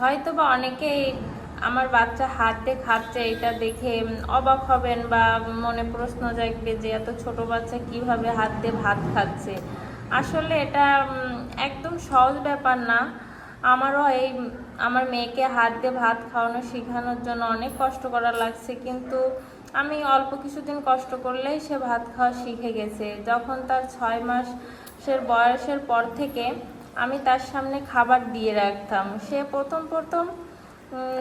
হয়তো বা অনেকেই আমার বাচ্চা হাত খাচ্ছে এটা দেখে অবাক হবেন বা মনে প্রশ্ন জাগবে যে এত ছোট বাচ্চা কীভাবে হাত দিয়ে ভাত খাচ্ছে। আসলে এটা একদম সহজ ব্যাপার না। আমারও এই, আমার মেয়েকে হাত দিয়ে ভাত খাওয়ানো শেখানোর জন্য অনেক কষ্ট করা লাগছে, কিন্তু আমি অল্প কিছুদিন কষ্ট করলেই সে ভাত খাওয়া শিখে গেছে। যখন তার ছয় মাসের বয়সের পর থেকে আমি তার সামনে খাবার দিয়ে রাখতাম। সে প্রথম প্রথম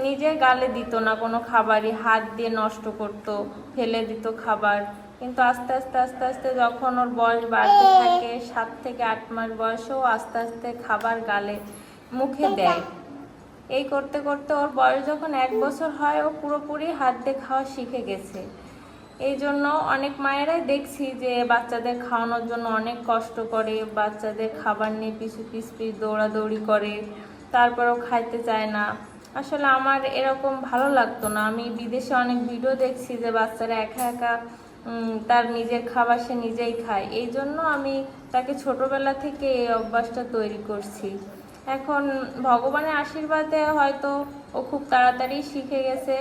নিজে গালে দিত না, কোনো খাবারই। হাত দিয়ে নষ্ট করতো, ফেলে দিত খাবার। কিন্তু আস্তে আস্তে আস্তে আস্তে যখন ওর বয়স বাড়তে থাকে, সাত থেকে আট মাস বয়সেও আস্তে আস্তে খাবার গালে, মুখে দেয়। এই করতে করতে ওর বয়স যখন এক বছর হয়, ও পুরোপুরি হাত দিয়ে খাওয়া শিখে গেছে। এই জন্য অনেক মায়েরাই দেখছি যে বাচ্চাদের খাওয়ানোর জন্য অনেক কষ্ট করে, বাচ্চাদের খাবার নিয়ে পিছু পিছ পিছ দৌড়াদৌড়ি করে, তারপরেও খাইতে চায় না। আসলে আমার এরকম ভালো লাগতো না। আমি বিদেশে অনেক ভিডিও দেখছি যে বাচ্চারা একা একা তার নিজের খাবার সে নিজেই খায়। এই জন্য আমি তাকে ছোটবেলা থেকে এই অভ্যাসটা তৈরি করছি। এখন ভগবানের আশীর্বাদে হয়তো ও খুব তাড়াতাড়ি শিখে গেছে।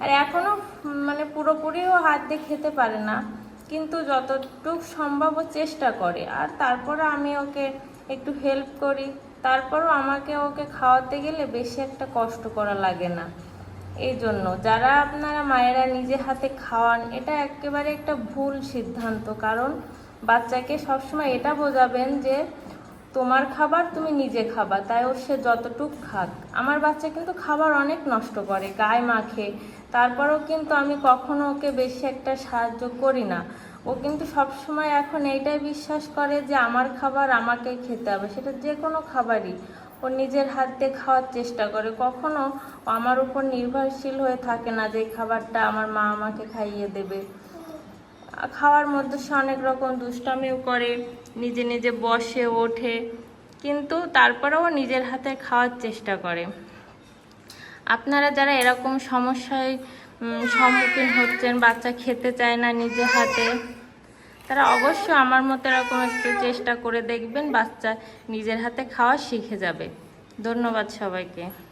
আর এখনও উম, মানে পুরোপুরিও হাত দিয়ে খেতে পারে না। কিন্তু যতটুক সম্ভব চেষ্টা করে। আর তারপরে আমি ওকে একটু হেল্প করি। তারপরও আমাকে ওকে খাওয়াতে গেলে বেশি একটা কষ্ট করা লাগে না। এই জন্য যারা আপনারা মায়েরা নিজে হাতে খাওয়ান এটা একেবারে একটা ভুল সিদ্ধান্ত। কারণ বাচ্চাকে সবসময় এটা বোঝাবেন যে তোমার খাবার তুমি নিজে খাবা তাই ওর সে যতটুক খাক। আমার বাচ্চা কিন্তু খাবার অনেক নষ্ট করে, গায়ে মাখে। তারপরেও কিন্তু আমি কখনো ওকে বেশি একটা সাহায্য করি না। ও কিন্তু সবসময় এখন এইটাই বিশ্বাস করে যে আমার খাবার আমাকে খেতে হবে, সেটা যে কোনো খাবারই। ও নিজের হাত দিয়ে খাওয়ার চেষ্টা করে। কখনো আমার উপর নির্ভরশীল হয়ে থাকে না যে খাবারটা আমার মা আমাকে খাইয়ে দেবে। খাওয়ার মধ্যে সে অনেক রকম দুষ্টামিও করে, নিজে নিজে বসে, ওঠে, কিন্তু তারপরেও নিজের হাতে খাওয়ার চেষ্টা করে। আপনারা যারা এরকম সমস্যায় সম্মুখীন হচ্ছেন, বাচ্চা খেতে চায় না নিজে হাতে, তারা অবশ্যই আমার মতো এরকম একটু চেষ্টা করে দেখবেন, বাচ্চা নিজের হাতে খাওয়া শিখে যাবে। ধন্যবাদ সবাইকে।